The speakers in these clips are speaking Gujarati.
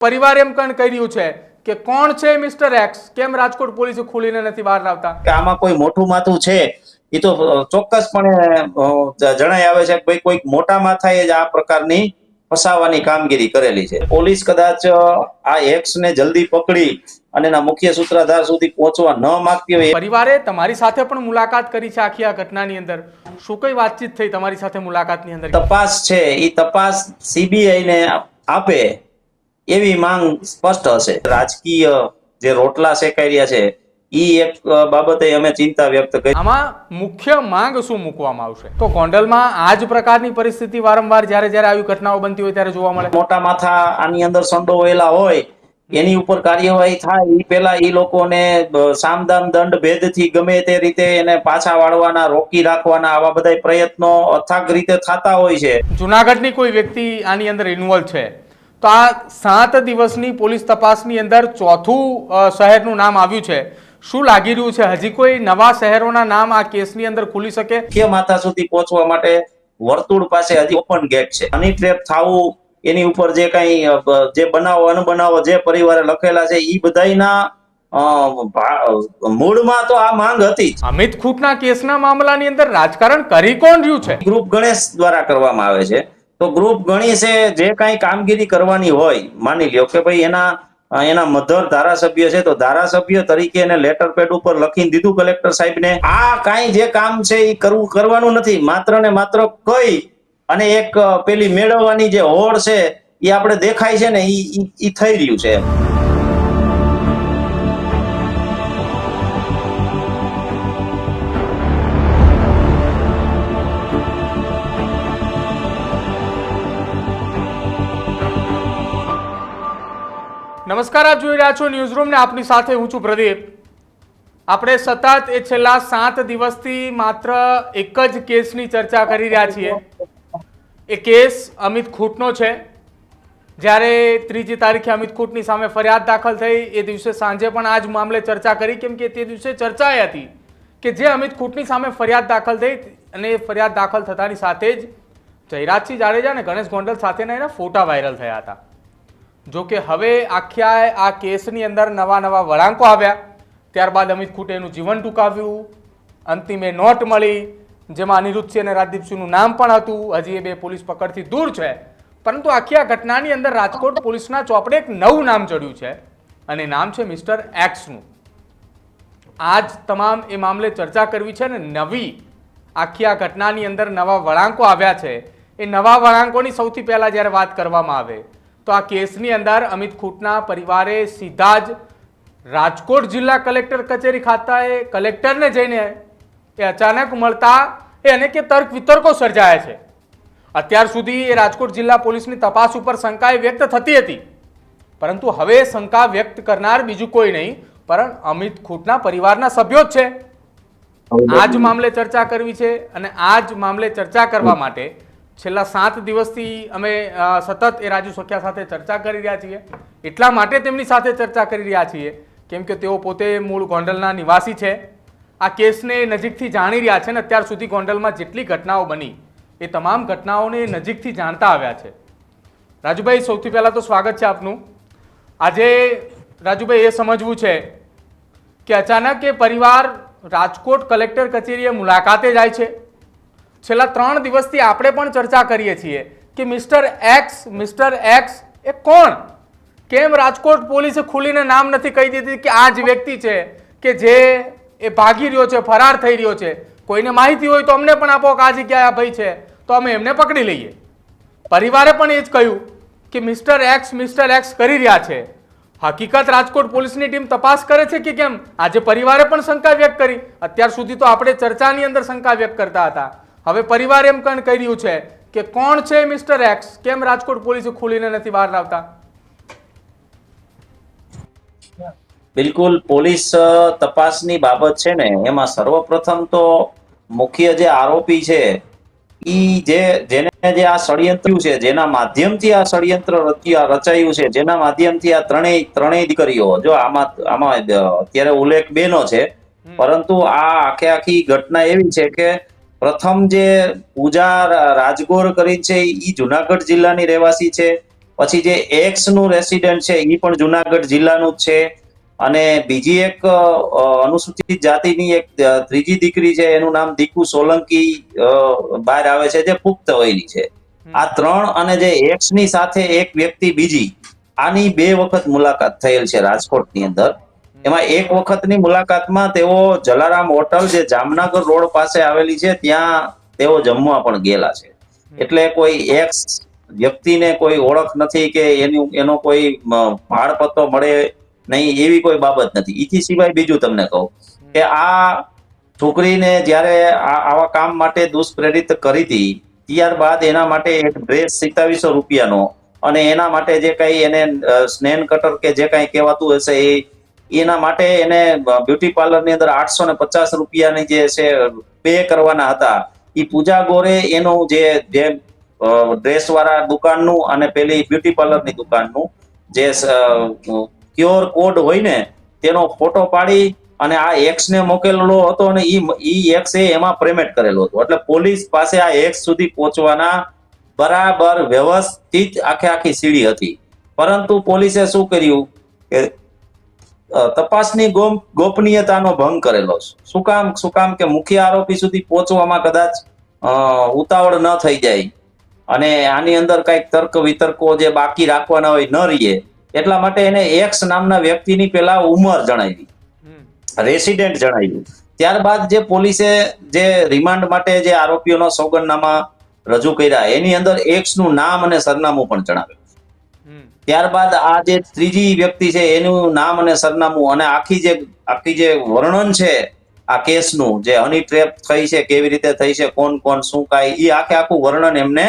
પરિવાર એમ કણ કહી રહ્યું છે કે કોણ છે મિસ્ટર એક્સ કેમ રાજકોટ પોલીસે ખુલીને નથી બહાર લાવતા? કે આમાં કોઈ મોટું માથું છે? એ તો ચોક્કસપણે જણાય જણાઈ આવે છે ભાઈ કોઈક મોટા માથાએ જ આ પ્રકારની ફસાવાની કામગીરી કરેલી છે. પોલીસ કદાચ આ એક્સ ને જલ્દી પકડી અને એના મુખ્ય સૂત્રધાર સુધી પહોંચવા ન માંગતી હોય પરિવારે તમારી સાથે પણ મુલાકાત કરી છે આખી આ ઘટનાની અંદર. શું કઈ વાતચીત થઈ તમારી સાથે મુલાકાતની અંદર? તપાસ છે. એ તપાસ સીબીઆઈ ને આપે. એવી માંગ સ્પષ્ટ હશે. રાજકીય જે રોટલા શેકાઈ રહ્યા છે ઈ એક બાબતે અમે ચિંતા વ્યક્ત કરી. આમાં મુખ્ય માંગ શું મૂકવામાં આવશે? તો ગોંડલમાં આ જ પ્રકારની પરિસ્થિતિ વારંવાર જ્યારે જ્યારે આવી ઘટનાઓ બનતી હોય ત્યારે જોવા મળે. મોટા માથા આની અંદર સંડોવાયેલા હોય એની ઉપર કાર્યવાહી થાય એ પેલા એ લોકોને સામદામ દંડ ભેદથી ગમે તે રીતે એને પાછા વાળવાના રોકી રાખવાના આવા બધા પ્રયત્નો અથાગ રીતે થતા હોય છે. જુનાગઢની કોઈ વ્યક્તિ આની અંદર ઇન્વોલ્વ છે? તો આ સાત દિવસની પોલીસ તપાસની અંદર ચોથું શહેરનું નામ આવ્યું છે. શું લાગી રહ્યું છે? હજી કોઈ નવા શહેરોના નામ આ કેસની અંદર ખુલી શકે? કે માતા સુધી પહોંચવા માટે વર્તુળ પાસે હજી ઓપન ગેટ છે. હની ટ્રેપ થવું એની ઉપર જે કઈ જે બનાવો અનબનાવો જે પરિવારે લખેલા છે એ બધાના મૂળમાં તો આ માંગ હતી અમિત ખૂટના કેસના મામલાની અંદર રાજકારણ કરી કોણ રહ્યું છે? ગ્રુપ ગણેશ દ્વારા કરવામાં આવે છે. તો ગ્રુપ ગણી છે, જે કાંઈ કામગીરી કરવાની હોય, માની લ્યો કે ભાઈ એના એના મધર ધારાસભ્ય છે, તો ધારાસભ્ય તરીકે એને લેટર પેડ ઉપર લખીને દીધું કલેક્ટર સાહેબને. આ કાંઈ જે કામ છે એ કરવું, કરવાનું નથી. માત્ર ને માત્ર કઈ અને એક પેલી મેળવવાની જે હોડ છે એ આપણે દેખાય છે ને એ થઈ રહ્યું છે. નમસ્કાર, આપ જોઈ રહ્યા છો ન્યૂઝ રૂમ ને આપની સાથે હું છું પ્રદીપ. આપણે સતત એ છેલ્લા સાત દિવસથી માત્ર એક જ કેસની ચર્ચા કરી રહ્યા છીએ. એ કેસ અમિત ખૂટનો છે. જ્યારે ત્રીજી તારીખે અમિત ખૂટની સામે ફરિયાદ દાખલ થઈ, એ દિવસે સાંજે પણ આ જ મામલે ચર્ચા કરી, કેમ કે તે દિવસે ચર્ચા હતી કે જે અમિત ખૂટની સામે ફરિયાદ દાખલ થઈ અને એ ફરિયાદ દાખલ થતાની સાથે જ જયરાજસિંહ જાડેજા અને ગણેશ ગોંડલ સાથેના એના ફોટા વાયરલ થયા હતા. જો કે હવે આખ્યા આ કેસની અંદર નવા નવા વળાંકો આવ્યા. ત્યારબાદ અમિત ખુટેનું જીવન ટૂંકાવ્યું. અંતિમે નોટ મળી, જેમાં અનિરુદ્ધસિંહ અને રાજદીપસિંહનું નામ પણ હતું. હજી એ બે પોલીસ પકડથી દૂર છે. પરંતુ આખી આ ઘટનાની અંદર રાજકોટ પોલીસના ચોપડે એક નવું નામ ચડ્યું છે. અને નામ છે મિસ્ટર એક્સનું. આજ તમામ એ મામલે ચર્ચા કરવી છે ને નવી આખી આ ઘટનાની અંદર નવા વળાંકો આવ્યા છે. એ નવા વળાંકોની સૌથી પહેલાં જ્યારે વાત કરવામાં આવે તો આ કેસની અંદર અમિત ખૂટના પરિવારે સીધા જ રાજકોટ જિલ્લા કલેક્ટર કચેરી ખાતાએ કલેક્ટરને જઈને એ અચાનક મળતા એ અનેકે તર્ક વિતર્કો સર્જાયા છે. અત્યાર સુધી એ રાજકોટ જિલ્લા પોલીસની તપાસ ઉપર શંકાએ વ્યક્ત થતી હતી. પરંતુ હવે શંકા વ્યક્ત કરનાર બીજું કોઈ નહીં, પણ અમિત ખૂટના પરિવારના સભ્યો જ છે. આ જ મામલે ચર્ચા કરવી છે અને આ જ મામલે ચર્ચા કરવા માટે છેલ્લા સાત દિવસથી અમે સતત એ રાજુ સખ્યા સાથે ચર્ચા કરી રહ્યા છીએ. એટલા માટે તેમની સાથે ચર્ચા કરી રહ્યા છીએ, કેમ કે તેઓ પોતે મૂળ ગોંડલના નિવાસી છે. આ કેસને નજીકથી જાણી રહ્યા છે ને અત્યાર સુધી ગોંડલમાં જેટલી ઘટનાઓ બની, એ તમામ ઘટનાઓને નજીકથી જાણતા આવ્યા છે. રાજુભાઈ, સૌથી પહેલાં તો સ્વાગત છે આપનું. આજે રાજુભાઈ એ સમજવું છે કે અચાનક એ પરિવાર રાજકોટ કલેક્ટર કચેરીએ મુલાકાતે જાય છે. છેલ્લા ત્રણ દિવસથી આપણે પણ ચર્ચા કરીએ છીએ કે મિસ્ટર એક્સ મિસ્ટર એક્સ એ કોણ? કેમ રાજકોટ પોલીસે ખુલીને નામ નથી કહી દીધી કે આ જ વ્યક્તિ છે, કે જે એ ભાગી રહ્યો છે, ફરાર થઈ રહ્યો છે? કોઈને માહિતી હોય તો અમને પણ આપો કે આ જગ્યાએ આ ભાઈ છે. તો અમે એમને પકડી લઈએ. પરિવારે પણ એ જ કહ્યું કે મિસ્ટર એક્સ મિસ્ટર એક્સ કરી રહ્યા છે. હકીકત રાજકોટ પોલીસની ટીમ તપાસ કરે છે કે કેમ? આજે પરિવારે પણ શંકા વ્યક્ત કરી. અત્યાર સુધી તો આપણે ચર્ચાની અંદર શંકા વ્યક્ત કરતા હતા. હવે પરિવાર એમ કણ કહી રહ્યું છે કે કોણ છે મિસ્ટર એક્સ કેમ રાજકોટ પોલીસે ખુલીને નથી બહાર લાવતા? બિલકુલ પોલીસ તપાસની બાબત છે ને એમાં સર્વપ્રથમ તો મુખ્ય જે આરોપી છે ઈ જે જેને જે આ ષડયંત્ર છે જેના માધ્યમથી આ ષડયંત્ર રચ્યા- છે જેના માધ્યમથી આ ત્રણેય ત્રણેય દીકરીઓ જો આમાં આમાં અત્યારે ઉલ્લેખ બેનો છે પરંતુ આ આખે આખી ઘટના એવી છે કે પ્રથમ જે પૂજા રાજગોર કરી છે એ જુનાગઢ જિલ્લાની રહેવાસી છે. પછી જે એક્સનું રેસિડેન્ટ છે એ પણ જુનાગઢ જિલ્લાનું જ છે. અને બીજી એક અનુસૂચિત જાતિની એક ત્રીજી દીકરી છે એનું નામ દીકુ સોલંકી બહાર આવે છે જે પુખ્ત વયની છે. આ ત્રણ અને જે એક્સની સાથે એક વ્યક્તિ બીજી આની બે વખત મુલાકાત થયેલ છે રાજકોટની અંદર. એમાં એક વખતની મુલાકાતમાં તેઓ જલારામ હોટલ જે જામનગર રોડ પાસે આવેલી છે ત્યાં તેઓ જમવા પણ ગયેલા છે. એટલે કોઈ એક્સ વ્યક્તિને કોઈ ઓળખ નથી કે એનું એનો કોઈ ભાડપત્તો મળે નહીં એવી કોઈ બાબત નથી. ઈથી સિવાય બીજું તમને કહું કે આ છોકરીને જ્યારે આ આવા કામ માટે દુષ્પ્રેરિત કરી હતી ત્યારબાદ એના માટે એક ડ્રેસ સિત્તાવીસો રૂપિયાનો અને એના માટે જે કઈ એને સ્નેન કટર કે જે કઈ કહેવાતું હશે એ એના માટે એને બ્યુટી પાર્લરની અંદર આઠસો ને પચાસ રૂપિયાની જે છે પે કરવાના હતા. એ પૂજા ગોરે એનું જે જે ડ્રેસ વાળા દુકાનનું અને પેલી બ્યુટી પાર્લરની દુકાનનું જે ક્યોર કોડ હોય ને, તેનો ફોટો પાડી અને આ એક્સ ને મોકલેલો હતો અને ઈ એક્સ એ એમાં પેમેન્ટ કરેલો હતો. એટલે પોલીસ પાસે આ એક્સ સુધી પહોંચવાના બરાબર વ્યવસ્થિત આખે આખી સીડી હતી. પરંતુ પોલીસે શું કર્યું કે તપાસની ગોપનીયતાનો ભંગ કરેલો છે. શું કામ શું કામ કે મુખ્ય આરોપી સુધી પહોંચવામાં કદાચ ઉતાવળ ન થઈ જાય. અને આની અંદર કંઈક તર્ક વિતર્કો જે બાકી રાખવાના હોય ન રહીએ એટલા માટે એને એક્સ નામના વ્યક્તિની પેલા ઉંમર જણાવી. રેસિડેન્ટ જણાવ્યું ત્યારબાદ જે પોલીસે જે રિમાન્ડ માટે જે આરોપીઓનો સોગંદનામા રજૂ કર્યા એની અંદર એક્સનું નામ અને સરનામું પણ જણાવ્યું. ત્યારબાદ આ જે ત્રીજી વ્યક્તિ છે, એનું નામ અને સરનામું અને આખી જે આખી જે વર્ણન છે, આ કેસનું જે હની ટ્રેપ થઈ છે, કેવી રીતે થઈ છે, કોણ કોણ, શું, કાંઈ એ આખે આખું વર્ણન એમને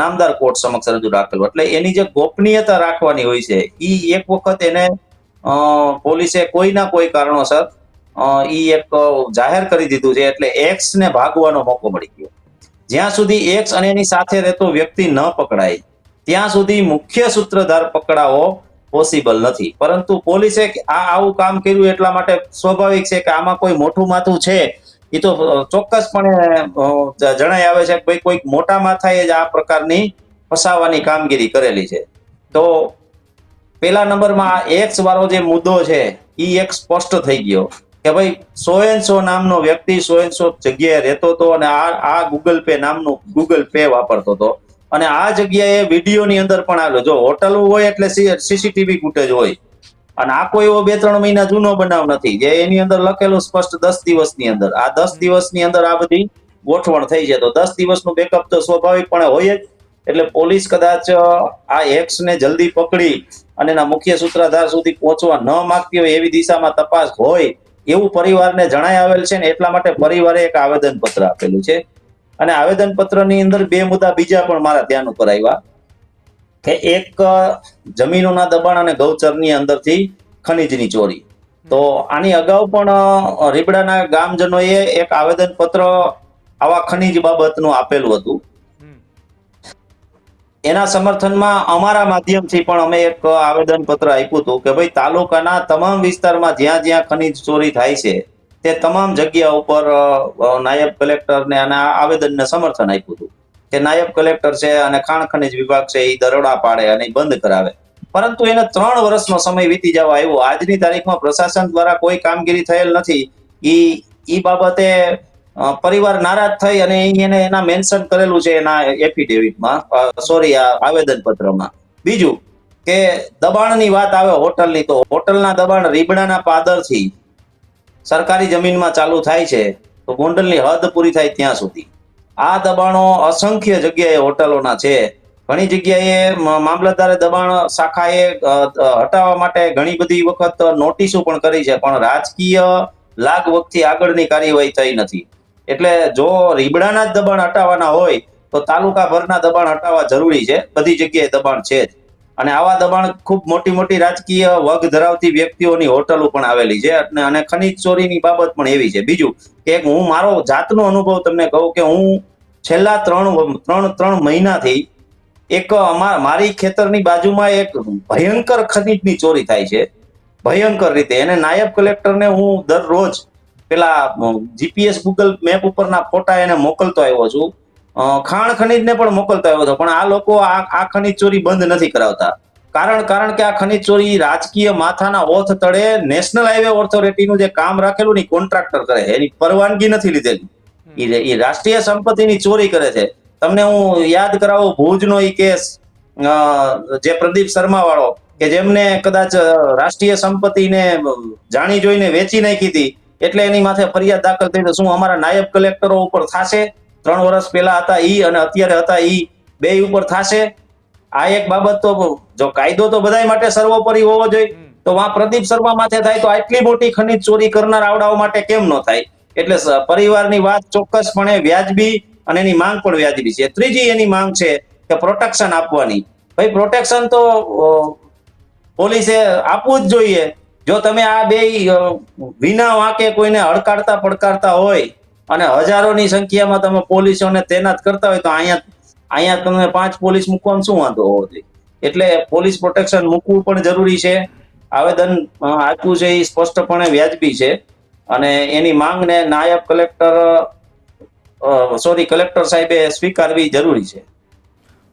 નામદાર કોર્ટ સમક્ષ રજૂ રાખેલું. એટલે એની જે ગોપનીયતા રાખવાની હોય છે, ઈ એક વખત એને પોલીસે કોઈના કોઈ કારણોસર ઈ એક જાહેર કરી દીધું છે, એટલે એક્સ ને ભાગવાનો મોકો મળી ગયો. જ્યાં સુધી એક્સ અને એની સાથે રહેતો વ્યક્તિ ન પકડાય ત્યાં સુધી મુખ્ય સૂત્રધાર પકડાવો પોસિબલ નથી. પરંતુ પોલીસે આ આવું કામ કર્યું એટલા માટે સ્વાભાવિક છે કે આમાં કોઈ મોટું માથું છે. એ તો ચોક્કસપણે જણાય આવે છે કે ભાઈ કોઈક મોટા માથાએ જ આ પ્રકારની ફસાવાની કામગીરી કરેલી છે. તો પેલા નંબરમાં આ એક્સ વાળો જે મુદ્દો છે એ એક સ્પષ્ટ થઈ ગયો કે ભાઈ સો એન નામનો વ્યક્તિ સો જગ્યાએ રહેતો હતો અને આ આ ગૂગલ પે નામનું ગૂગલ પે વાપરતો હતો. અને આ જગ્યાએ વિડીયોની અંદર પણ આવેલો જો હોટલ હોય એટલે સીસીટીવી ફૂટેજ હોય. અને આ કોઈ એવો બે ત્રણ મહિના જૂનો બનાવ નથી, જે એની અંદર લખેલું સ્પષ્ટ દસ દિવસની અંદર. આ દસ દિવસની અંદર આ બધી ગોઠવણ થઈ છે. તો દસ દિવસનું બેકઅપ તો સ્વાભાવિકપણે હોય જ. એટલે પોલીસ કદાચ આ એક્સને જલ્દી પકડી અને એના મુખ્ય સૂત્રધાર સુધી પહોંચવા ન માંગતી હોય એવી દિશામાં તપાસ હોય, એવું પરિવારને જણાઈ આવેલ છે ને એટલા માટે પરિવારે એક આવેદન પત્ર આપેલું છે. અને આવેદન પત્રની અંદર બે મુદ્દા બીજા પણ મારા ધ્યાન ઉપર આવ્યા કે એક જમીનોના દબાણ અને ગૌચરની અંદરથી ખનીજની ચોરી તો આની અગાઉ પણ રીબડાના ગામજનોએ એક આવેદન પત્ર આવા ખનીજ બાબતનું આપેલું હતું. એના સમર્થનમાં અમારા માધ્યમથી પણ અમે એક આવેદન પત્ર આપ્યું હતું કે ભાઈ તાલુકાના તમામ વિસ્તારમાં જ્યાં જ્યાં ખનીજ ચોરી થાય છે તે તમામ જગ્યા ઉપર નાયબ કલેક્ટરને અને આવેદનને સમર્થન આપ્યું હતું. કે નાયબ કલેક્ટર છે અને ખાણ ખનીજ વિભાગ છે એ દરોડા પાડે અને બંધ કરાવે. પરંતુ એને ત્રણ વર્ષનો સમય વીતી જવા આવ્યો. આજની તારીખમાં પ્રશાસન દ્વારા કોઈ કામગીરી થયેલ નથી. ઈ ઈ બાબતે પરિવાર નારાજ થઈ અને એને એના મેન્શન કરેલું છે એના એફિડેવિટમાં. સોરી આવેદન પત્રમાં બીજું કે દબાણની વાત આવે હોટલની, તો હોટલના દબાણ રીબડાના પાદરથી સરકારી જમીનમાં ચાલુ થાય છે, તો ગોંડલની હદ પૂરી થાય ત્યાં સુધી. આ દબાણો અસંખ્ય જગ્યાએ હોટલોના છે. ઘણી જગ્યાએ મામલતદારે દબાણ શાખાએ હટાવવા માટે ઘણી બધી વખત નોટિસો પણ કરી છે, પણ રાજકીય લાગ વખતથી આગળની કાર્યવાહી થઈ નથી. એટલે જો રીબડાના જ દબાણ હટાવવાના હોય, તો તાલુકા ભરના દબાણ હટાવવા જરૂરી છે. બધી જગ્યાએ દબાણ છે જ. અને આવા દબાણ ખૂબ મોટી મોટી રાજકીય વગ ધરાવતી વ્યક્તિઓની હોટલો પણ આવેલી છે. અને અને ખનીજ ચોરીની બાબત પણ એવી છે. બીજું કે હું મારો જાતનો અનુભવ તમને કહું કે હું છેલ્લા ત્રણ ત્રણ ત્રણ મહિનાથી એક મારી ખેતરની બાજુમાં એક ભયંકર ખનીજની ચોરી થાય છે. ભયંકર રીતે. એને નાયબ કલેક્ટરને હું દરરોજ પેલા જીપીએસ ગૂગલ મેપ ઉપરના ફોટા એને મોકલતો આવ્યો છું. ખાણ ખનીજને પણ મોકલતા આવ્યો હતો પણ આ લોકો આ ખનીજ ચોરી બંધ નથી કરાવતા. કારણ કારણ કે આ ખનીજ ચોરી રાજકીય માથાના ઓથ તળે નેશનલ હાઈવે ઓથોરિટીનું જે કામ રાખેલું ને કોન્ટ્રાક્ટર કરે એની પરવાનગી નથી લીધેલી. ઈ રાષ્ટ્રીય સંપત્તિની ચોરી કરે છે. તમને હું યાદ કરાવું ભુજનો ઈ કેસ જે પ્રદીપ શર્મા વાળો કે જેમને કદાચ રાષ્ટ્રીય સંપત્તિને જાણી જોઈને વેચી નાખી હતી. એટલે એની માથે ફરિયાદ દાખલ થઈ તો શું અમારા નાયબ કલેક્ટરો ઉપર થાશે? ત્રણ વર્ષ પહેલા હતા ઈ અને અત્યારે હતા ઈ બે ઉપર થશે. આ એક બાબત તો જો કાયદો તો બધાય માટે સર્વોપરી હોવો જોઈએ. તો વા પ્રદીપ શર્મા માથે થાય તો આટલી મોટી ખનીજ ચોરી કરનાર આવડાઓ માટે કેમ ન થાય? એટલે પરિવારની વાત ચોક્કસપણે વ્યાજબી અને એની માંગ પણ વ્યાજબી છે. ત્રીજી એની માંગ છે કે પ્રોટેક્શન આપવાની. ભાઈ પ્રોટેક્શન તો પોલીસે આપવું જ જોઈએ. જો તમે આ બે વિના વાંકે કોઈને હડકાડતા પડકારતા હોય અને હજારોની સંખ્યામાં તમે પોલીસોને તૈનાત કરતા હોય તો અહીંયા અહીંયા તમને પાંચ પોલીસ મૂકવામાં શું વાંધો હોવો જોઈએ? એટલે પોલીસ પ્રોટેક્શન મૂકવું પણ જરૂરી છે. આવેદન આપ્યું છે એ સ્પષ્ટપણે વ્યાજબી છે. અને એની માંગને નાયબ કલેક્ટર સોરી, કલેક્ટર સાહેબે સ્વીકારવી જરૂરી છે.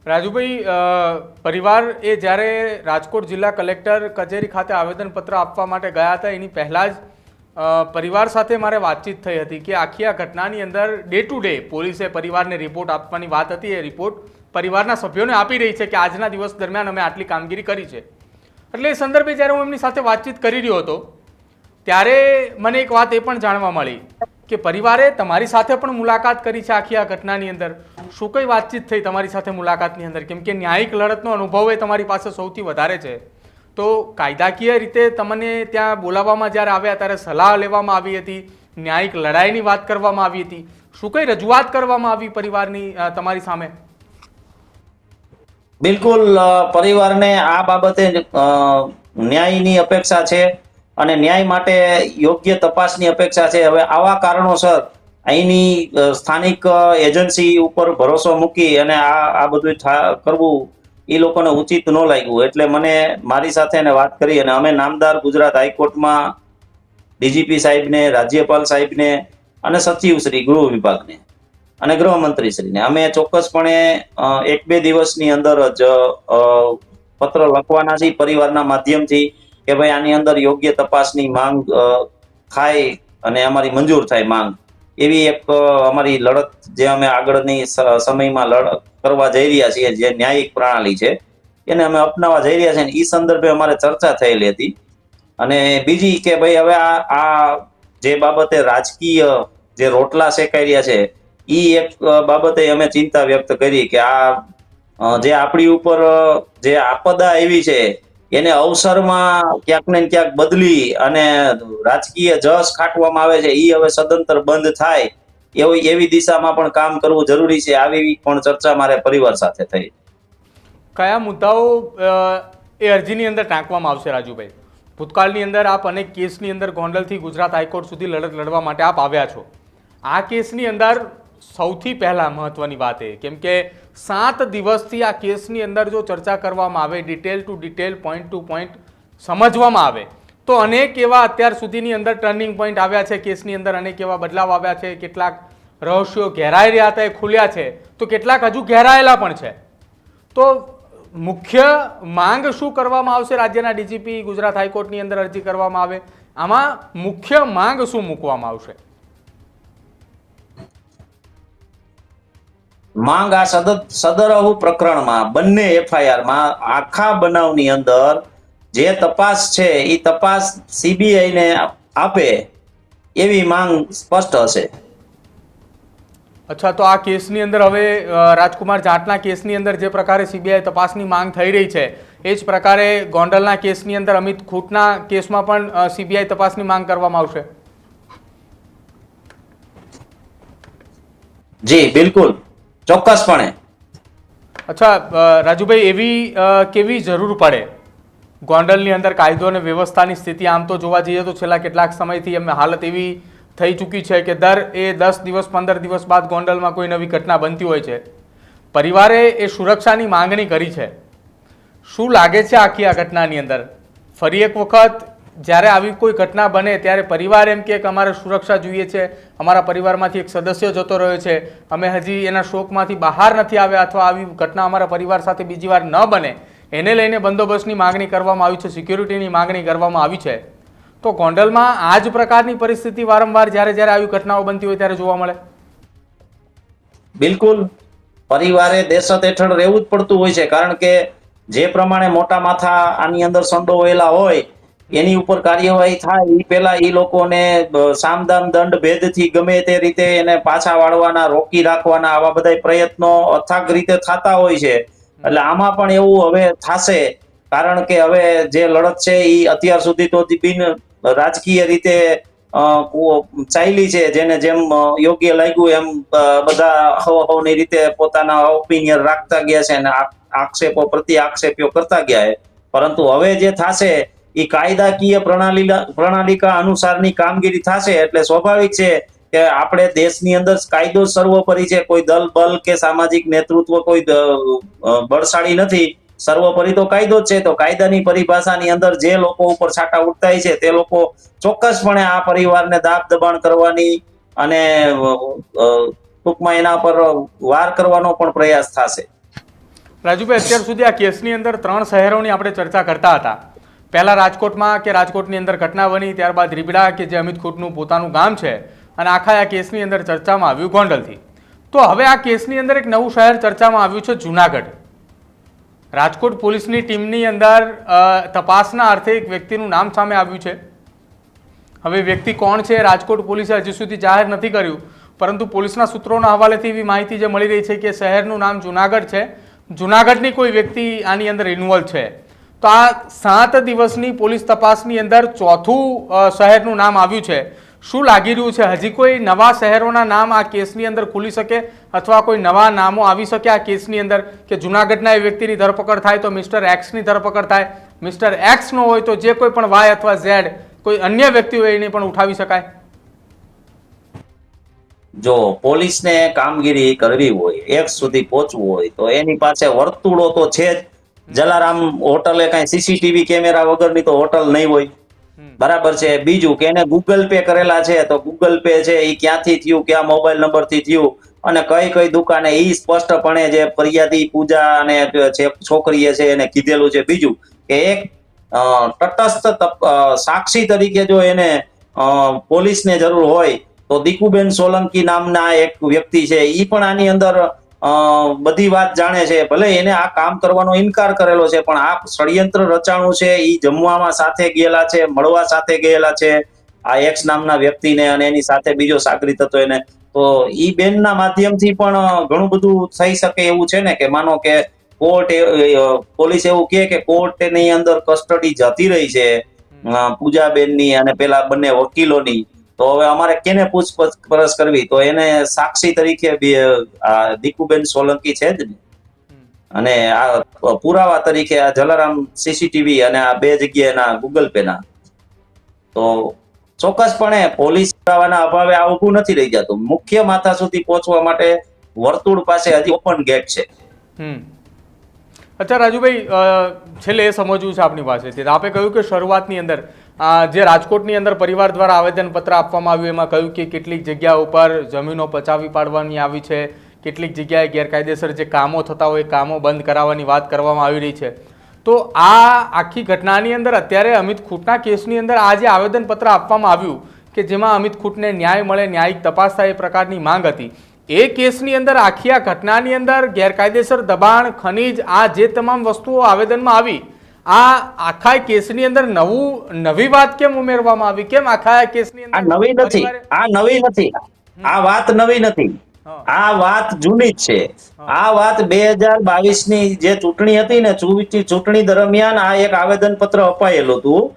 રાજુભાઈ પરિવાર એ જ્યારે રાજકોટ જિલ્લા કલેક્ટર કચેરી ખાતે આવેદનપત્ર આપવા માટે ગયા હતા, એની પહેલાં જ પરિવાર સાથે મારે વાતચીત થઈ હતી કે આખી આ ઘટનાની અંદર ડે ટુ ડે પોલીસે પરિવારને રિપોર્ટ આપવાની વાત હતી. એ રિપોર્ટ પરિવારના સભ્યોને આપી રહી છે કે આજના દિવસ દરમિયાન અમે આટલી કામગીરી કરી છે. એટલે એ સંદર્ભે જ્યારે હું એમની સાથે વાતચીત કરી રહ્યો હતો, ત્યારે મને એક વાત એ પણ જાણવા મળી કે પરિવારે તમારી સાથે પણ મુલાકાત કરી છે આખી આ ઘટનાની અંદર. શું કઈ વાતચીત થઈ તમારી સાથે મુલાકાતની અંદર? કેમ કે ન્યાયિક લડતનો અનુભવ એ તમારી પાસે સૌથી વધારે છે. તો કાયદાકીય રીતે તમને ત્યાં બોલાવવામાં જ્યારે આવ્યા ત્યારે સલાહ લેવામાં આવી હતી, ન્યાયિક લડાઈની વાત કરવામાં આવી હતી. શું કઈ રજૂઆત કરવામાં આવી પરિવારની તમારી સામે? બિલકુલ પરિવારને આ બાબતે ન્યાયની અપેક્ષા છે અને ન્યાય માટે યોગ્ય તપાસની અપેક્ષા છે. હવે આવા કારણોસર અહીંની સ્થાનિક એજન્સી ઉપર ભરોસો મૂકી અને આ આ બધું કરવું એ લોકોને ઉચિત ન લાગ્યું. એટલે મને મારી સાથે એને વાત કરી અને અમે નામદાર ગુજરાત હાઈકોર્ટમાં ડીજીપી સાહેબને, રાજ્યપાલ સાહેબને અને સચિવ શ્રી, ગૃહ વિભાગને અને ગૃહમંત્રીશ્રીને. અમે ચોક્કસપણે એક બે દિવસની અંદર જ પત્ર લખવાના છીએ પરિવારના માધ્યમથી કે ભાઈ આની અંદર યોગ્ય તપાસની માંગ થાય અને અમારી મંજૂર થાય માંગ. એવી એક અમારી લડત જે અમે આગળની સમયમાં લડ, કરવા જઈ રહ્યા છીએ, જે ન્યાયિક પ્રણાલી છે, એને અમે અપનાવવા જઈ રહ્યા છીએ એ સંદર્ભે અમારે ચર્ચા થયેલી હતી. અને બીજી કે ભાઈ હવે આ આ જે બાબતે રાજકીય જે રોટલા શેકાઈ રહ્યા છે એ એક બાબતે અમે ચિંતા વ્યક્ત કરી કે આ જે આપણી ઉપર જે આપદા આવી છે એને અવસરમાં ક્યાંક ને ક્યાંક બદલી અને રાજકીય જશ ખાટવામાં આવે છે એ હવે સદંતર બંધ થાય. એવી એવી દિશામાં પણ કામ કરવું જરૂરી છે, આવી પણ ચર્ચા મારે પરિવાર સાથે થઈ. કયા મુદ્દાઓ એ અરજીની અંદર ટાંકવામાં આવશે રાજુભાઈ? ભૂતકાળની અંદર આપ અનેક કેસની અંદર ગોંડલથી ગુજરાત હાઈકોર્ટ સુધી લડત લડવા માટે આપ આવ્યા છો. આ કેસની અંદર સૌથી પહેલા મહત્વની વાત એ, કેમ કે સાત દિવસથી આ કેસની અંદર જો ચર્ચા કરવામાં આવે detail to detail point to point સમજવામાં આવે, તો અનેક એવા અત્યાર સુધીની અંદર ટર્નિંગ પોઈન્ટ આવ્યા છે કેસની અંદર, અનેક એવા બદલાવ આવ્યા છે. કેટલાક રહસ્યો ઘેરાઈ રહ્યા હતા, એ ખુલ્યા છે. તો કેટલાક હજુ ઘેરાયેલા પણ છે. તો મુખ્ય માંગ શું કરવામાં આવશે? રાજ્યના ડીજીપી ગુજરાત હાઈકોર્ટની અંદર અરજી કરવામાં આવે. આમાં મુખ્ય માંગ શું મૂકવામાં આવશે? માંગ આ સદર સદરહુ પ્રકરણમાં બંને એફઆઈઆરમાં આખા બનાવની અંદર જે તપાસ છે એ તપાસ સીબીઆઈને આપે એવી માંગ સ્પષ્ટ હશે. અચ્છા તો આ કેસની અંદર હવે રાજકુમાર જાટના કેસની અંદર જે પ્રકારે સીબીઆઈ તપાસની માંગ થઈ રહી છે એ જ પ્રકારે ગોંડલના કેસની અંદર અમિત ખૂટના કેસમાં પણ સીબીઆઈ તપાસની માંગ કરવામાં આવશે? જી બિલકુલ. ચોક્કસપણે. અચ્છા રાજુભાઈ, એવી કેવી જરૂર પડે? ગોંડલની અંદર કાયદો અને વ્યવસ્થાની સ્થિતિ આમ તો જોવા જઈએ તો છેલ્લા કેટલાક સમયથી અમે હાલત એવી થઈ ચૂકી છે કે દર એ દસ દિવસ, પંદર દિવસ બાદ ગોંડલમાં કોઈ નવી ઘટના બનતી હોય છે. પરિવારે એ સુરક્ષાની માંગણી કરી છે. શું લાગે છે આખી આ ઘટનાની અંદર? ફરી એક વખત જ્યારે આવી કોઈ ઘટના બને ત્યારે પરિવાર એમ કે અમારે સુરક્ષા જોઈએ છે, અમારા પરિવારમાંથી એક સદસ્ય જતો રહ્યો છે, અમે હજી એના શોકમાંથી બહાર નથી આવ્યા અથવા આવી ઘટના અમારા પરિવાર સાથે બીજી વાર ન બને, એને લઈને બંદોબસ્તની માગણી કરવામાં આવી છે, સિક્યુરિટીની માગણી કરવામાં આવી છે. તો ગોંડલમાં આ જ પ્રકારની પરિસ્થિતિ વારંવાર જ્યારે જ્યારે આવી ઘટનાઓ બનતી હોય ત્યારે જોવા મળે. બિલકુલ. પરિવારે દેશત હેઠળ રહેવું જ પડતું હોય છે, કારણ કે જે પ્રમાણે મોટા માથા આની અંદર સંડોવાયેલા હોય એની ઉપર કાર્યવાહી થાય એ પેલા એ લોકોને સામદામ દંડ ભેદથી ગમે તે રીતે એને પાછા વાળવાના, રોકી રાખવાના, આવા બધા પ્રયત્નો અથાગ રીતે થતા હોય છે. એટલે આમાં પણ એવું હવે થશે, કારણ કે હવે જે લડત છે એ અત્યાર સુધી તો બિન રાજકીય રીતે ચાલી છે, જેને જેમ યોગ્ય લાગ્યું એમ બધા હવ હવની રીતે પોતાના ઓપિનિયન રાખતા ગયા છે અને આક્ષેપો પ્રતિ આક્ષેપો કરતા ગયા છે. પરંતુ હવે જે થશે એ કાયદાકીય પ્રણાલી પ્રણાલિકા અનુસારની કામગીરી થશે એટલે સ્વાભાવિક છે કે આપણે દેશની અંદર કાયદો સર્વોપરી છે, કોઈ દલ, બલ કે સામાજિક નેતૃત્વ કોઈ બળશાળી નથી, સર્વોપરી તો કાયદો જ છે. તો કાયદાની પરિભાષાની અંદર જે લોકો ઉપર છાંટા ઉડતાય છે, તે લોકો ચોક્કસપણે આ પરિવારને દાબ દબાણ કરવાની અને ટૂંકમાં એના પર વાર કરવાનો પણ પ્રયાસ થશે. રાજુભાઈ, અત્યાર સુધી આ કેસની અંદર ત્રણ શહેરોની આપણે ચર્ચા કરતા હતા. પહેલા રાજકોટમાં કે રાજકોટની અંદર ઘટના બની, ત્યારબાદ રીબડા કે જે અમિત ખોટનું પોતાનું ગામ છે, અને આખા આ કેસની અંદર ચર્ચામાં આવ્યું ગોંડલથી. તો હવે આ કેસની અંદર એક નવું શહેર ચર્ચામાં આવ્યું છે જુનાગઢ. રાજકોટ પોલીસની ટીમની અંદર તપાસના અર્થે એક વ્યક્તિનું નામ સામે આવ્યું છે. હવે વ્યક્તિ કોણ છે, રાજકોટ પોલીસે હજી સુધી જાહેર નથી કર્યું, પરંતુ પોલીસના સૂત્રોના હવાલેથી એવી માહિતી જે મળી રહી છે કે શહેરનું નામ જુનાગઢ છે. જુનાગઢની કોઈ વ્યક્તિ આની અંદર ઇન્વોલ્વ છે. તો આ સાત દિવસની પોલીસ તપાસની અંદર ચોથું શહેરનું નામ આવ્યું છે. શું લાગી રહ્યું છે? હજી કોઈ નવા શહેરોના નામ આ કેસની અંદર ખુલી શકે અથવા કોઈ નવા નામો આવી શકે આ કેસની અંદર કે જુનાગઢના એ વ્યક્તિની ધરપકડ થાય તો મિસ્ટર એક્સની ધરપકડ થાય? મિસ્ટર એક્સનો હોય તો જે કોઈ પણ વાય અથવા ઝેડ, કોઈ અન્ય વ્યક્તિ હોય એને પણ ઉઠાવી શકાય? જો પોલીસને કામગીરી કરવી હોય, એક સુધી પહોંચવું હોય, તો એની પાસે વર્તુળો તો છે જ. જલારામ હોટલે કઈ સીસીટીવી કેમેરા વગરની તો હોટલ નહીં હોય. બરાબર છે. બીજું કે એને ગૂગલ પે કરેલા છે તો ગૂગલ પે છે એ ક્યાંથી થયું કયા મોબાઈલ નંબરથી થયું અને કઈ કઈ દુકાને એ સ્પષ્ટપણે જે ફરિયાદી પૂજા અને જે છોકરીએ છે એને કીધેલું છે. બીજું કે એક તટસ્થ સાક્ષી તરીકે જો એને પોલીસને જરૂર હોય તો દીકુબેન સોલંકી નામના એક વ્યક્તિ છે. એ પણ આની અંદર બધી વાત જાણે છે. ભલે એને આ કામ કરવાનો ઇનકાર કરેલો છે પણ આ ષડયંત્ર રચાણું છે એ જમવામાં સાથે ગયેલા છે મળવા સાથે ગયેલા છે. આ એક્સ નામના વ્યક્તિને અને એની સાથે બીજો સાગરીત હતો એને. તો ઈ બેનના માધ્યમથી પણ ઘણું બધું થઈ શકે એવું છે ને કે માનો કે કોર્ટ પોલીસ એવું કહે કે કોર્ટની અંદર કસ્ટડી જતી રહી છે. પૂજા પૂજાબેનની અને પેલા બંને વકીલોની. તો હવે અમારે કેને પૂછપરછ કરવી? તો એને સાક્ષી તરીકે દીકુબેન સોલંકી છે જ ને. અને આ પુરાવા તરીકે આ જલારામ સીસીટીવી અને આ બે જગ્યાએના ગૂગલ પે ના. તો ચોક્કસપણે પોલીસ પુરાવાના અભાવે આ ઊભું નથી રહી જતું. મુખ્ય માથા સુધી પહોંચવા માટે વર્તુળ પાસે હજી ઓપન ગેટ છે. હમ. અચ્છા રાજુભાઈ છેલ્લે એ સમજવું છે આપની પાસે. આપે કહ્યું કે શરૂઆતની અંદર જે રાજકોટની અંદર પરિવાર દ્વારા આવેદનપત્ર આપવામાં આવ્યું, એમાં કહ્યું કે કેટલીક જગ્યા ઉપર જમીનો પચાવી પાડવાની આવી છે. કેટલીક જગ્યાએ ગેરકાયદેસર જે કામો થતા હોય, એ કામો બંધ કરાવવાની વાત કરવામાં આવી રહી છે. તો આ આખી ઘટનાની અંદર અત્યારે અમિત ખૂટના કેસની અંદર આ જે આવેદનપત્ર આપવામાં આવ્યું, કે જેમાં અમિત ખૂટને ન્યાય મળે, ન્યાયિક તપાસ થાય એ પ્રકારની માંગ હતી. એ કેસની અંદર આખી આ ઘટનાની અંદર ગેરકાયદેસર દબાણ, ખનીજ, આ જે તમામ વસ્તુઓ આવેદનમાં આવી આ આખા કેસની અંદર નવું નવી વાત કેમ ઉમેરવામાં આવી? કેમ આખા કેસની આ અંદર નવી નથી. આ નવી નથી. આ વાત નવી નથી. આ વાત જૂની જ છે. આ વાત બે હજાર બાવીસની જે ચૂંટણી હતી ને ચૂંટણી દરમિયાન આ એક આવેદન પત્ર અપાયેલું હતું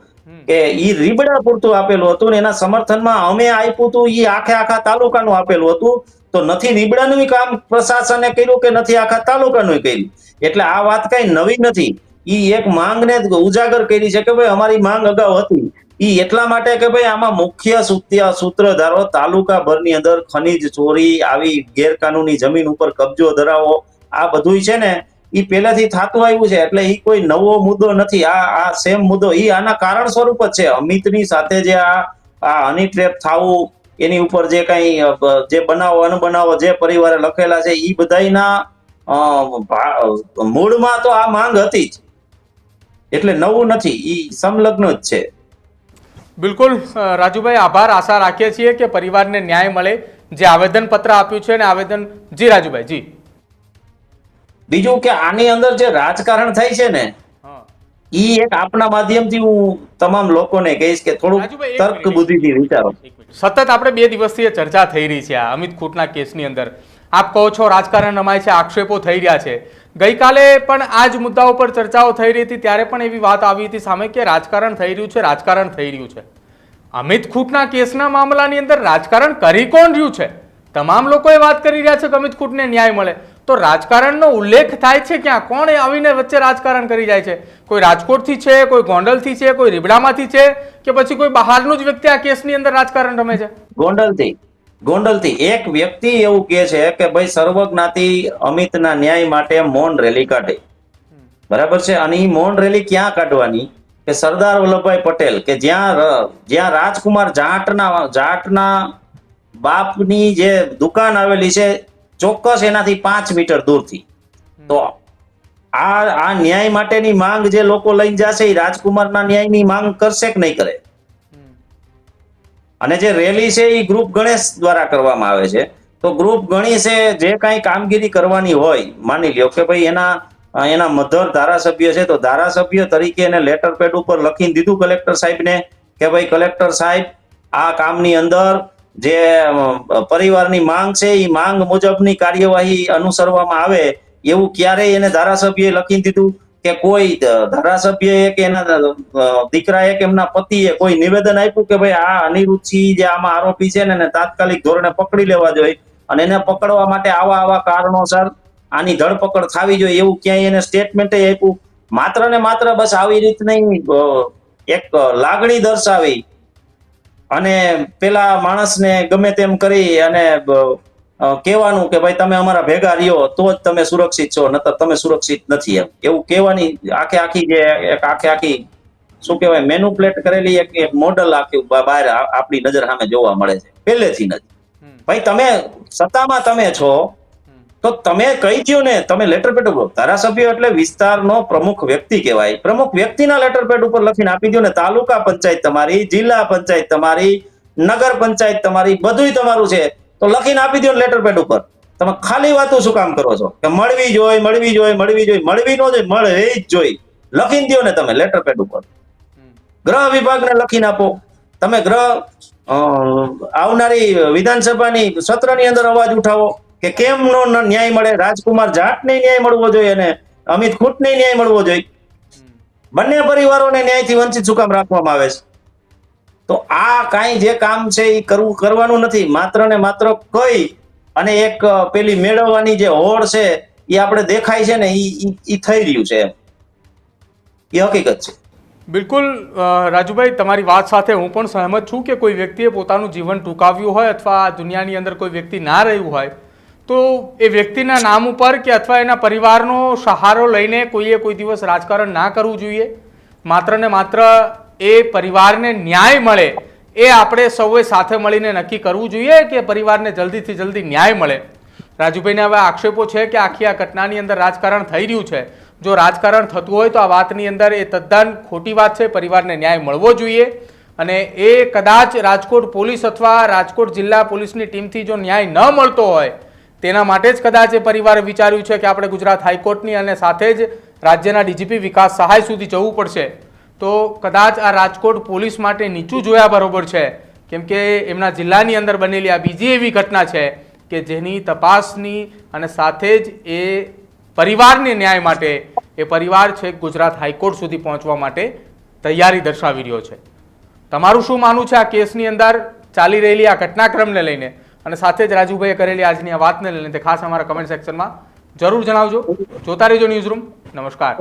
કે ઈ રીબડા પૂરતું આપેલું હતું ને એના સમર્થનમાં અમે આપ્યું હતું ઈ આખે આખા તાલુકાનું આપેલું હતું. તો નથી રીબડાનું કામ પ્રશાસને કર્યું કે નથી આખા તાલુકાનું કર્યું? એટલે આ વાત કઈ નવી નથી. ઈ એક માંગને ઉજાગર કરી છે કે ભાઈ અમારી માંગ અગાઉ હતી. ઈ એટલા માટે કે ભાઈ આમાં મુખ્ય સૂત્રધારો તાલુકા ભરની અંદર ખનીજ ચોરી, આવી ગેરકાનૂની જમીન ઉપર કબજો ધરાવો, આ બધું છે ને એ પહેલાથી થતું આવ્યું છે. એટલે એ કોઈ નવો મુદ્દો નથી. આ આ સેમ મુદ્દો. એ આના કારણ સ્વરૂપ જ છે. અમિતની સાથે જે આ આ હની ટ્રેપ થવું, એની ઉપર જે કઈ, જે બનાવો, અનબનાવો જે પરિવારે લખેલા છે એ બધાયના મૂળમાં તો આ માંગ હતી જ. એટલે નવું નથી એ સંલગ્ન જ છે. બિલકુલ રાજુભાઈ આભાર. આશા રાખીએ છીએ કે પરિવારને ન્યાય મળે. જે આવેદન પત્ર આપ્યું છે અને આવેદન જી રાજુભાઈ જી. બીજું કે આની અંદર જે રાજકારણ થાય છે ને હા. ઈ એક આપના માધ્યમથી હું તમામ લોકોને કહીશ કે થોડું તર્ક. બુદ્ધિથી વિચારો. સતત આપણે બે દિવસથી ચર્ચા થઈ રહી છે આ અમિત ખૂટના કેસની અંદર. આપ કહો છો રાજકારણ રમાય છે આક્ષેપો થઈ રહ્યા છે. ગઈકાલે પણ આ જ મુદ્દા ઉપર ચર્ચાઓ થઈ રહી હતી, ત્યારે પણ એવી વાત આવી હતી સામે કે રાજકારણ થઈ રહ્યું છે, રાજકારણ થઈ રહ્યું છે. અમિત ખૂટના કેસના મામલાની અંદર રાજકારણ કરી કોણ રહ્યું છે? તમામ લોકો એ વાત કરી રહ્યા છે કે અમિત ખૂટને ન્યાય મળે. તો રાજકારણનો ઉલ્લેખ થાય છે ક્યાં? કોણ આવીને વચ્ચે રાજકારણ કરી જાય છે? કોઈ રાજકોટથી છે, કોઈ ગોંડલથી છે, કોઈ રીબડામાંથી છે, કે પછી કોઈ બહારનું જ વ્યક્તિ આ કેસની અંદર રાજકારણ રમે છે? ગોંડલથી. ગોંડલથી એક વ્યક્તિ એવું કહે છે કે ભાઈ, સર્વજ્ઞાતિ અમિતના ન્યાય માટે મૌન રેલી કાઢે. બરાબર છે? અને એ મૌન રેલી ક્યાં કાઢવાની? કે સરદાર વલ્લભભાઈ પટેલ કે જ્યાં જ્યાં રાજકુમાર જાટના જાટના બાપની જે દુકાન આવેલી છે, ચોક્કસ એનાથી પાંચ મીટર દૂરથી. તો આ આ ન્યાય માટેની માંગ જે લોકો લઈને જશે એ રાજકુમારના ન્યાયની માંગ કરશે કે નહીં કરે? અને જે રેલી છે એ ગ્રુપ ગણેશ દ્વારા કરવામાં આવે છે. તો ગ્રુપ ગણેશે જે કાંઈ કામગીરી કરવાની હોય, માની લ્યો કે ભાઈ એના એના મધર ધારાસભ્ય છે, તો ધારાસભ્ય તરીકે એને લેટર પેડ ઉપર લખીને દીધું કલેક્ટર સાહેબને કે ભાઈ કલેક્ટર સાહેબ, આ કામની અંદર જે પરિવારની માંગ છે એ માંગ મુજબની કાર્યવાહી અનુસરવામાં આવે એવું ક્યારેય એને ધારાસભ્યએ લખીને દીધું. કે કોઈ ધારાસભ્ય કે એના દીકરાએ કે એમના પતિએ કોઈ નિવેદન આપ્યું કે ભાઈ આ અનિરુચિ જે આમાં આરોપી છે ને તાત્કાલિક ધોરણે પકડી લેવા જોઈએ અને એને પકડવા માટે આવા આવા કારણોસર આની ધરપકડ થવી જોઈએ એવું ક્યાંય એને સ્ટેટમેન્ટ આપ્યું. માત્ર ને માત્ર બસ આવી રીતની એક લાગણી દર્શાવી અને પેલા માણસને ગમે તેમ કરી અને કહેવાનું કે ભાઈ તમે અમારા ભેગા રહ્યો તો જ તમે સુરક્ષિત છો નતર તમે સુરક્ષિત નથી એમ. એવું કહેવાની આખે આખી જે એક આખે આખી શું કહેવાય મેનુપ્લેટ કરેલી એક એક મોડલ આખી બહાર આપણી નજર સામે જોવા મળે છે. પહેલેથી જ ભાઈ તમે સત્તામાં તમે છો તો તમે કહી દો ને તમે લેટર પેડ ઉપર. ધારાસભ્ય એટલે વિસ્તારનો પ્રમુખ વ્યક્તિ કહેવાય. પ્રમુખ વ્યક્તિના લેટર પેડ ઉપર લખીને આપી દો ને તાલુકા પંચાયત તમારી જિલ્લા પંચાયત તમારી નગર પંચાયત તમારી બધુંય તમારું છે. તો લખીને આપી દો ને લેટર પેડ ઉપર. તમે ખાલી વાતો શું કામ કરો છો? કે મળવી જોઈએ મળવી જોઈએ મળવી જોઈએ મળવી નો જોઈએ મળે જ જોઈ. લખીને દો ને તમે લેટર પેડ ઉપર. ગ્રહ વિભાગને લખીને આપો. તમે ગ્રહ આવનારી વિધાનસભાની સત્રની અંદર અવાજ ઉઠાવો કે કેમ નો ન્યાય મળે? રાજકુમાર જાટને ન્યાય મળવો જોઈએ અને અમિત ખૂટને ન્યાય મળવો જોઈએ? બંને પરિવારોને ન્યાયથી વંચિત શું કામ રાખવામાં આવે છે? તો આ કાંઈ જે કામ છે એ કરવું, કરવાનું નથી. માત્ર ને માત્ર કઈ અને એક પેલી મેળવવાની જે હોડ છે એ આપણે દેખાય છે ને એ ઈ થઈ રહ્યું છે એ હકીકત છે. બિલકુલ રાજુભાઈ, તમારી વાત સાથે હું પણ સહમત છું કે કોઈ વ્યક્તિએ પોતાનું જીવન ટૂંકાવ્યું હોય અથવા દુનિયાની અંદર કોઈ વ્યક્તિ ના રહ્યું હોય, તો એ વ્યક્તિના નામ ઉપર કે અથવા એના પરિવારનો સહારો લઈને કોઈએ કોઈ દિવસ રાજકારણ ના કરવું જોઈએ. માત્ર ને માત્ર એ પરિવારને ન્યાય મળે, એ આપણે સૌએ સાથે મળીને નક્કી કરવું જોઈએ કે પરિવારને જલ્દીથી જલ્દી ન્યાય મળે. રાજુભાઈને હવે આક્ષેપો છે કે આખી આ ઘટનાની અંદર રાજકારણ થઈ રહ્યું છે. જો રાજકારણ થતું હોય તો આ વાતની અંદર એ તદ્દન ખોટી વાત છે, પરિવારને ન્યાય મળવો જોઈએ. અને એ કદાચ રાજકોટ પોલીસ અથવા રાજકોટ જિલ્લા પોલીસની ટીમથી જો ન્યાય ન મળતો હોય, તેના માટે જ કદાચ એ પરિવારે વિચાર્યું છે કે આપણે ગુજરાત હાઈકોર્ટની અને સાથે જ રાજ્યના ડીજીપી વિકાસ સહાય સુધી જવું પડશે. તો કદાચ આ રાજકોટ પોલીસ માટે નીચું જોયા બરોબર છે. કેમ કે એમના જિલ્લાની અંદર બનેલી આ બીજી એવી ઘટના છે કે જેની તપાસની અને સાથે જ એ પરિવારને ન્યાય માટે, એ પરિવાર છે ગુજરાત હાઈકોર્ટ સુધી પહોંચવા માટે તૈયારી દર્શાવી રહ્યો છે. તમારું શું માનવું છે આ કેસની અંદર ચાલી રહેલી આ ઘટનાક્રમને લઈને? અને સાથે જ રાજુભાઈએ કરેલી આજની આ વાતને લઈને તે ખાસ અમારા કમેન્ટ સેક્શનમાં જરૂર જણાવજો. જોતા રહેજો ન્યૂઝ રૂમ નમસ્કાર.